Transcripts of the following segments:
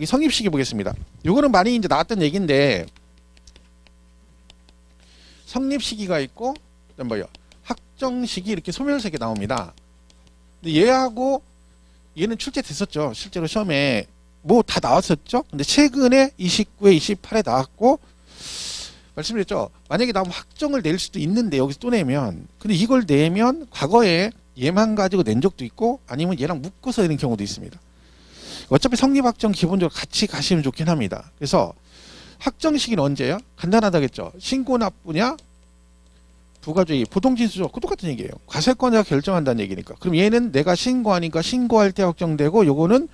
여기 성립시기 보겠습니다. 요거는 많이 이제 나왔던 얘기인데 성립시기가 있고 뭐요? 확정시기 이렇게 소멸색이 나옵니다. 근데 얘하고 얘는 출제됐었죠. 실제로 시험에 뭐 다 나왔었죠. 근데 최근에 29에 28에 나왔고 말씀드렸죠. 만약에 나오면 확정을 낼 수도 있는데 여기서 또 내면 근데 이걸 내면 과거에 얘만 가지고 낸 적도 있고 아니면 얘랑 묶어서 내는 경우도 있습니다. 어차피 성립 확정 기본적으로 같이 가시면 좋긴 합니다. 그래서 확정 시기는 언제야? 간단하다겠죠. 신고 납부냐? 부가주의 보통진수죠. 그 똑같은 얘기예요. 과세권자가 결정한다는 얘기니까. 그럼 얘는 내가 신고하니까 신고할 때 확정되고 요거는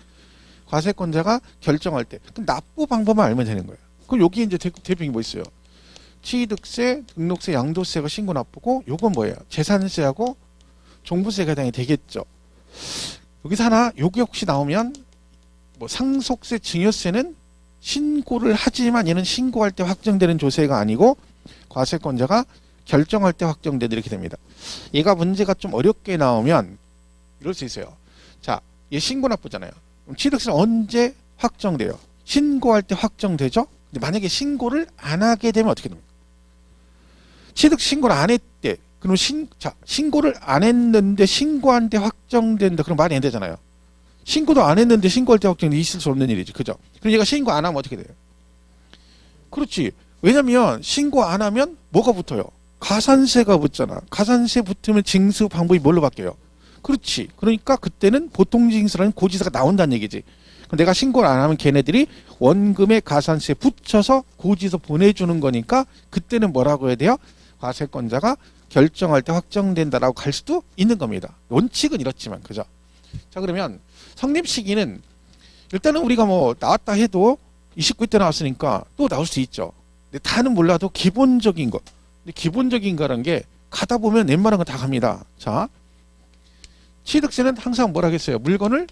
과세권자가 결정할 때. 그럼 납부 방법만 알면 되는 거예요. 그럼 여기 이제 대- 대표이 뭐 있어요? 취득세, 등록세, 양도세가 신고 납부고 요건 뭐예요? 재산세하고 종부세가 해당이 되겠죠. 여기서 하나 요게 혹시 나오면 뭐 상속세, 증여세는 신고를 하지만 얘는 신고할 때 확정되는 조세가 아니고 과세권자가 결정할 때 확정돼 이렇게 됩니다. 얘가 문제가 좀 어렵게 나오면 이럴 수 있어요. 자, 얘 신고 납부잖아요. 그럼 취득세는 언제 확정돼요? 신고할 때 확정되죠? 근데 만약에 신고를 안 하게 되면 어떻게 됩니까? 취득 신고를 안 했대. 그럼 신, 자, 신고를 안 했는데 신고한 때 확정된다. 그럼 말이 안 되잖아요. 신고도 안 했는데 신고할 때 확정돼 있을 수 없는 일이지. 그죠? 그럼 얘가 신고 안 하면 어떻게 돼요? 그렇지. 왜냐면 신고 안 하면 뭐가 붙어요? 가산세가 붙잖아. 가산세 붙으면 징수 방법이 뭘로 바뀌어요? 그렇지. 그러니까 그때는 보통 징수라는 고지서가 나온다는 얘기지. 내가 신고를 안 하면 걔네들이 원금에 가산세 붙여서 고지서 보내주는 거니까 그때는 뭐라고 해야 돼요? 과세권자가 결정할 때 확정된다라고 갈 수도 있는 겁니다. 원칙은 이렇지만 그죠? 자 그러면 성립 시기는 일단은 우리가 뭐 나왔다 해도 29회 때 나왔으니까 또 나올 수 있죠. 근데 다는 몰라도 기본적인 것. 근데 기본적인 거라는 게 가다 보면 웬만한 건다 갑니다. 자, 취득세는 항상 뭐라겠어요? 물건을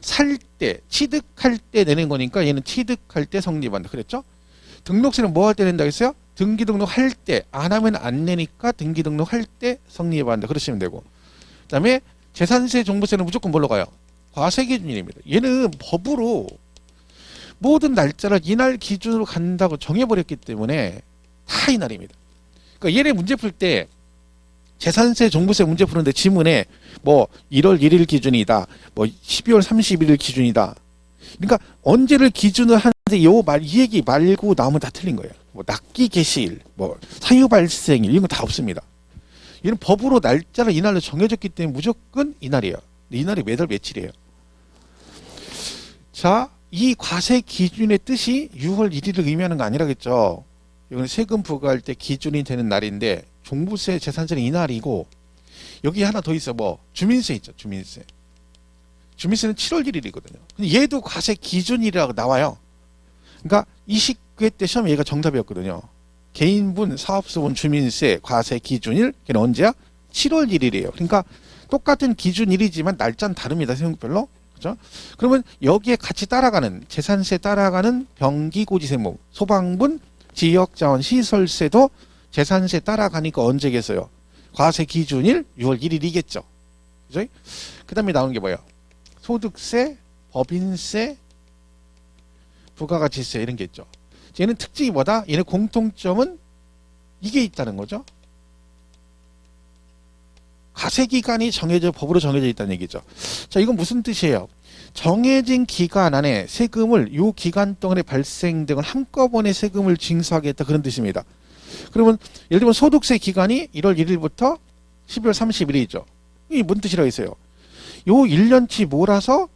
살 때, 취득할 때 내는 거니까 얘는 취득할 때 성립한다. 그랬죠? 등록세는 뭐 할 때 낸다 했어요? 등기 등록할 때, 안 하면 안 내니까 등기 등록할 때 성립한다. 그러시면 되고. 그 다음에 재산세, 종부세는 무조건 뭘로 가요? 과세 기준일입니다. 얘는 법으로 모든 날짜를 이날 기준으로 간다고 정해버렸기 때문에 다 이날입니다. 그러니까 얘네 문제 풀 때 재산세, 종부세 문제 푸는데 지문에 뭐 1월 1일 기준이다, 뭐 12월 31일 기준이다. 그러니까 언제를 기준으로 하는데 요 말 이 얘기 말고 나오면 다 틀린 거예요. 뭐 납기 개시일, 뭐 사유 발생일 이런 거 다 없습니다. 얘는 법으로 날짜를 이날로 정해졌기 때문에 무조건 이날이에요. 이날이 매달 며칠이에요. 자, 이 과세 기준의 뜻이 6월 1일을 의미하는 거 아니라겠죠. 이건 세금 부과할 때 기준이 되는 날인데 종부세, 재산세는 이날이고 여기 하나 더 있어 뭐 주민세 있죠 주민세. 주민세는 7월 1일이거든요. 근데 얘도 과세 기준이라고 나와요. 그러니까 29회 때 시험 얘가 정답이었거든요. 개인분, 사업소분 주민세 과세 기준일 걔는 언제야? 7월 1일이에요. 그러니까 똑같은 기준일이지만 날짜는 다릅니다. 세금별로. 그죠? 그러면 여기에 같이 따라가는 재산세 따라가는 병기고지세무, 소방분, 지역자원 시설세도 재산세 따라가니까 언제겠어요? 과세 기준일 6월 1일이겠죠. 그죠? 그 다음에 나오는 게 뭐예요? 소득세, 법인세, 부가가치세 이런 게 있죠. 얘는 특징이 뭐다? 얘는 공통점은 이게 있다는 거죠. 과세 기간이 정해져 법으로 정해져 있다는 얘기죠. 자, 이건 무슨 뜻이에요? 정해진 기간 안에 세금을 요 기간 동안에 발생된 걸 한꺼번에 세금을 징수하겠다 그런 뜻입니다. 그러면 예를 들면 소득세 기간이 1월 1일부터 12월 31일이죠. 이게 뭔 뜻이라고 했어요? 요 1년치 몰아서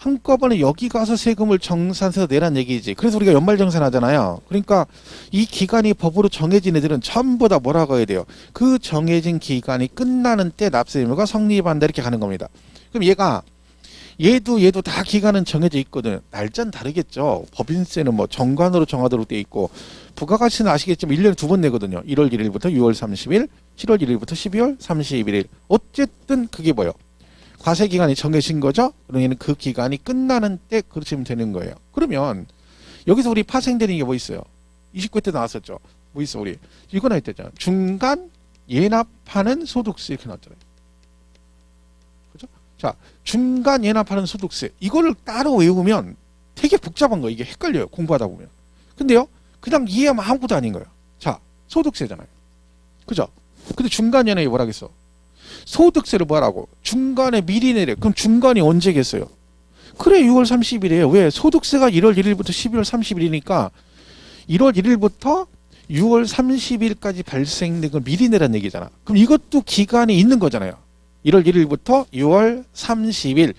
한꺼번에 여기 가서 세금을 정산해서 내란 얘기지. 그래서 우리가 연말정산 하잖아요. 그러니까 이 기간이 법으로 정해진 애들은 전부 다 뭐라고 해야 돼요? 그 정해진 기간이 끝나는 때 납세 의무가 성립한다 이렇게 가는 겁니다. 그럼 얘가 얘도 얘도 다 기간은 정해져 있거든. 날짜는 다르겠죠. 법인세는 뭐 정관으로 정하도록 돼 있고 부가가치는 아시겠지만 1년에 두 번 내거든요. 1월 1일부터 6월 30일, 7월 1일부터 12월 31일. 어쨌든 그게 뭐예요? 과세 기간이 정해진 거죠. 그러면 그 기간이 끝나는 때 그러시면 되는 거예요. 그러면 여기서 우리 파생되는 게 뭐 있어요? 29회 때 나왔었죠. 뭐 있어 우리 이거 나있잖아 중간 예납하는 소득세 이렇게 나왔잖아요. 그죠? 자 중간 예납하는 소득세 이거를 따로 외우면 되게 복잡한 거 이게 헷갈려요 공부하다 보면 근데요 그냥 이해하면 아무것도 아닌 거예요 자 소득세잖아요 그죠 근데 중간 연회에 뭐라겠어 소득세를 뭐라고. 중간에 미리 내려. 그럼 중간이 언제겠어요? 그래 6월 30일이에요 왜? 소득세가 1월 1일부터 12월 30일이니까 1월 1일부터 6월 30일까지 발생된 걸 미리 내란 얘기잖아. 그럼 이것도 기간이 있는 거잖아요. 1월 1일부터 6월 30일.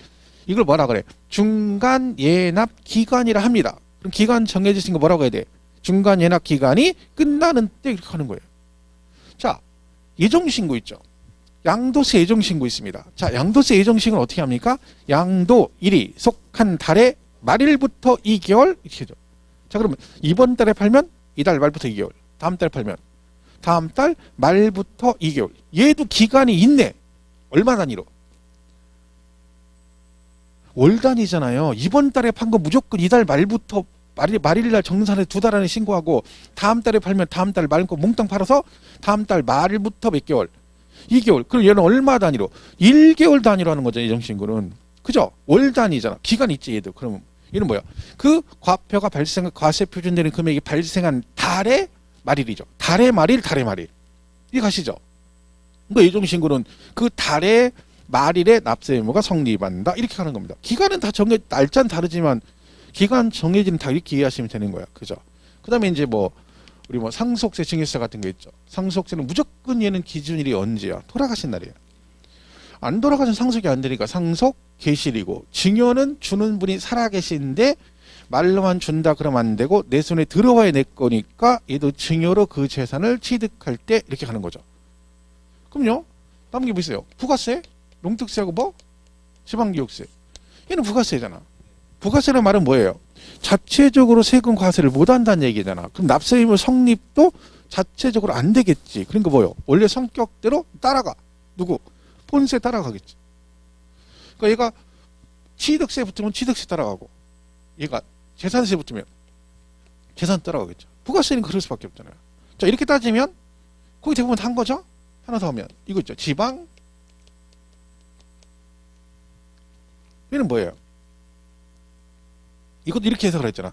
이걸 뭐라 그래? 중간 예납 기간이라 합니다. 그럼 기간 정해지신 거 뭐라고 해야 돼? 중간 예납 기간이 끝나는 때 이렇게 하는 거예요. 자, 예정 신고 있죠. 양도세 예정신고 있습니다. 자, 양도세 예정신고는 어떻게 합니까? 양도일이 속한 달의 말일부터 2개월 이렇게 죠 자, 그러면 이번 달에 팔면 이달 말부터 2개월. 다음 달 팔면 다음 달 말부터 2개월. 얘도 기간이 있네. 얼마 단위로? 월 단위잖아요. 이번 달에 판 거 무조건 이달 말부터 말일, 말일날 정산에 두 달 안에 신고하고 다음 달에 팔면 다음 달 말고 몽땅 팔아서 다음 달 말부터 몇 개월? 2개월. 그럼 얘는 얼마 단위로? 1개월 단위로 하는 거죠. 예정신고는. 그죠? 월 단위잖아. 기간 있지 얘도. 그러면 얘는 뭐야? 그 과표가 발생, 과세 표준되는 금액이 발생한 달의 말일이죠. 달의 말일, 달의 말일. 이해 가시죠? 그 예정신고는 그 달의 말일에 납세 의무가 성립한다 이렇게 하는 겁니다. 기간은 다 정해 날짜는 다르지만 기간 정해지는 다 이렇게 이해하시면 되는 거야. 그죠? 그 다음에 이제 뭐 우리 뭐 상속세 증여세 같은 게 있죠. 상속세는 무조건 얘는 기준일이 언제야? 돌아가신 날이에요. 안 돌아가신 상속이 안 되니까 상속 개실이고 증여는 주는 분이 살아계신데 말로만 준다 그러면 안 되고 내 손에 들어와야 내 거니까 얘도 증여로 그 재산을 취득할 때 이렇게 가는 거죠. 그럼요. 남은 게뭐 있어요? 부가세, 농특세하고 뭐? 지방교육세. 얘는 부가세잖아. 부가세라는 말은 뭐예요? 자체적으로 세금 과세를 못 한다는 얘기잖아. 그럼 납세 의무 성립도 자체적으로 안 되겠지. 그러니까 뭐요? 원래 성격대로 따라가. 누구? 본세 따라가겠지. 그러니까 얘가 취득세 붙으면 취득세 따라가고 얘가 재산세 붙으면 재산 따라가겠죠. 부가세는 그럴 수밖에 없잖아요. 자 이렇게 따지면 거기 대부분 다한 거죠? 하나 더 하면 이거 있죠. 지방 얘는 뭐예요? 이것도 이렇게 해석을 했잖아.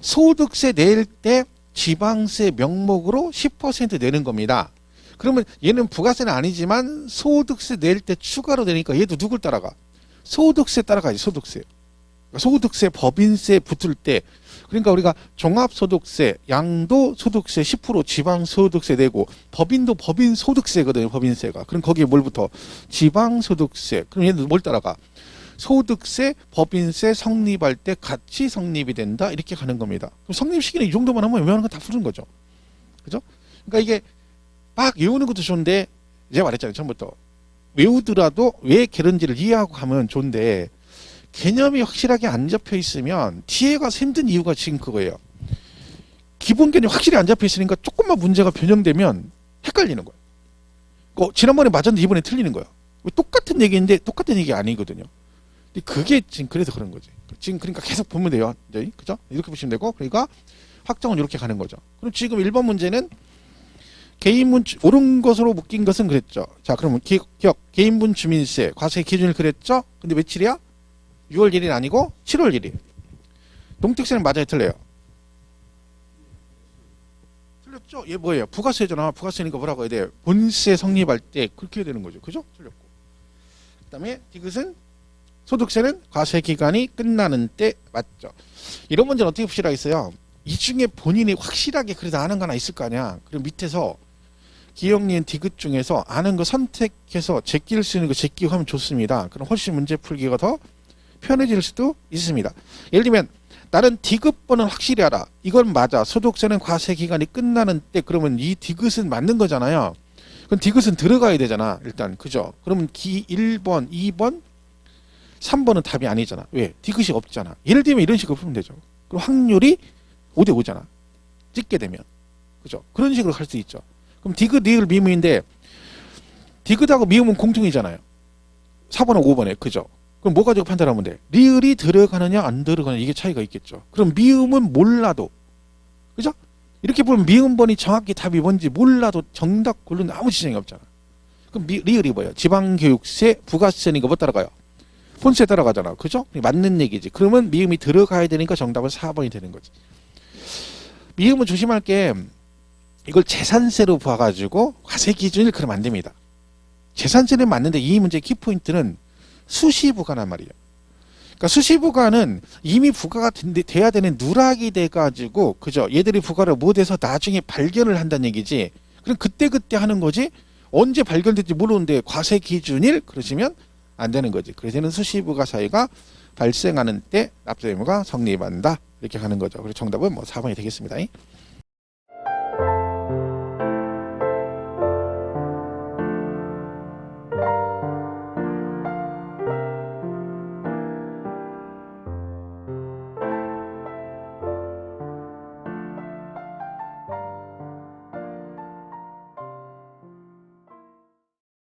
소득세 낼 때 지방세 명목으로 10% 내는 겁니다. 그러면 얘는 부가세는 아니지만 소득세 낼 때 추가로 내니까 얘도 누굴 따라가? 소득세 따라가지 소득세. 그러니까 소득세 법인세 붙을 때 그러니까 우리가 종합소득세, 양도 소득세 10% 지방소득세 내고 법인도 법인 소득세거든요. 법인세가. 그럼 거기에 뭘 붙어? 지방소득세. 그럼 얘는 뭘 따라가? 소득세, 법인세 성립할 때 같이 성립이 된다 이렇게 가는 겁니다. 그럼 성립 시기는 이 정도만 하면 외우는 건 다 푸는 거죠. 그죠? 그러니까 이게 막 외우는 것도 좋은데 제가 말했잖아요. 처음부터 외우더라도 왜 그런지를 이해하고 가면 좋은데 개념이 확실하게 안 잡혀 있으면 뒤에 가서 힘든 이유가 지금 그거예요. 기본 개념이 확실히 안 잡혀 있으니까 조금만 문제가 변형되면 헷갈리는 거예요. 어, 지난번에 맞았는데 이번에 틀리는 거예요. 똑같은 얘기인데 똑같은 얘기 아니거든요. 그게 지금 그래서 그런 거지. 지금 그러니까 계속 보면 돼요. 이제 그죠? 이렇게 보시면 되고 그러니까 확정은 이렇게 가는 거죠. 그럼 지금 1번 문제는 개인 분 주- 옳은 것으로 묶인 것은 그랬죠. 자, 그러면 기, 기억 개인 분 주민세 과세 기준을 그랬죠. 근데 며칠이야? 6월 1일 아니고 7월 1일. 농특세는 맞아요, 틀려요? 틀렸죠? 얘 뭐예요? 부가세잖아. 부가세니까 뭐라고 해야 돼? 본세 성립할 때 그렇게 해야 되는 거죠. 그죠? 틀렸고. 그다음에 디귿은 소득세는 과세 기간이 끝나는 때 맞죠. 이런 문제는 어떻게 푸시라 했어요? 이 중에 본인이 확실하게 그래도 아는 거 하나 있을 거 아니야. 그럼 밑에서 기억니은 디귿 중에서 아는 거 선택해서 제끼를 수 있는 거 제끼고 하면 좋습니다. 그럼 훨씬 문제 풀기가 더 편해질 수도 있습니다. 예를 들면 나는 디귿번은 확실히 알아. 이건 맞아. 소득세는 과세 기간이 끝나는 때 그러면 이 디귿은 맞는 거잖아요. 그럼 디귿은 들어가야 되잖아. 일단 그죠? 그러면 기 1번, 2번, 3번은 답이 아니잖아. 왜? 디귿이 없잖아. 예를 들면 이런 식으로 풀면 되죠. 그럼 확률이 5대 5잖아. 찍게 되면. 그죠? 그런 식으로 할 수 있죠. 그럼 디귿, 리을, 미음인데 디귿하고 미음은 공통이잖아요. 4번하고 5번에. 그죠? 그럼 뭐 가지고 판단하면 돼? 리을이 들어가느냐 안 들어가느냐 이게 차이가 있겠죠. 그럼 미음은 몰라도 그죠? 이렇게 보면 미음번이 정확히 답이 뭔지 몰라도 정답 고르는 아무 지장이 없잖아. 그럼 미, 리을이 뭐예요? 지방교육세, 부가세니까 뭐 따라가요? 본세 따라가잖아. 그죠? 맞는 얘기지. 그러면 미음이 들어가야 되니까 정답은 4번이 되는 거지. 미음은 조심할 게 이걸 재산세로 봐가지고 과세 기준을 그러면 안 됩니다. 재산세는 맞는데 이 문제의 키포인트는 수시부가란 말이에요. 그러니까 수시부가는 이미 부가가 된- 돼야 되는 누락이 돼가지고 그죠? 얘들이 부가를 못해서 나중에 발견을 한다는 얘기지. 그럼 그때 그때 하는 거지. 언제 발견될지 모르는데 과세 기준일 그러시면 안 되는 거지. 그래서 는 수시부가 사유가 발생하는 때 납세 의무가 성립한다 이렇게 하는 거죠. 그래서 정답은 뭐 4번이 되겠습니다.